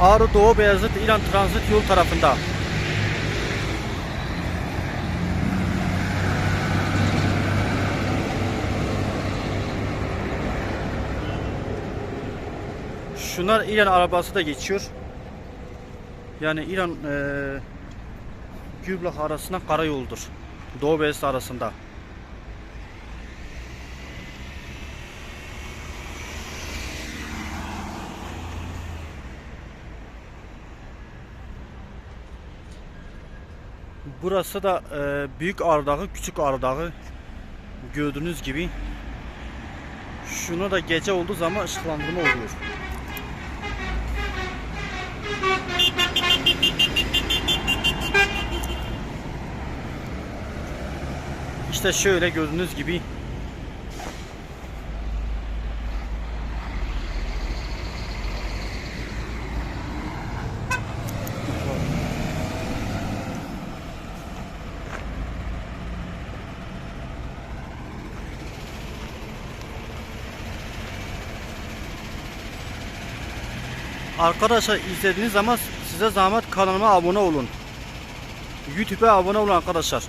Ağrı Doğu Beyazıt İran Transit yol tarafında. Şunlar İran arabası da geçiyor. Yani İran eee Güblak arasında karayoldur. Doğu Beyazıt arasında. Burası da eee, Büyük Ağrı Dağı, Küçük Ağrı Dağı. Gördüğünüz gibi. Şuna da gece olduğu zaman ışıklandırma oluyor. İşte şöyle gördüğünüz gibi Arkadaşlar izlediğiniz zaman size zahmet kanalıma abone olun. YouTube'a abone olun arkadaşlar.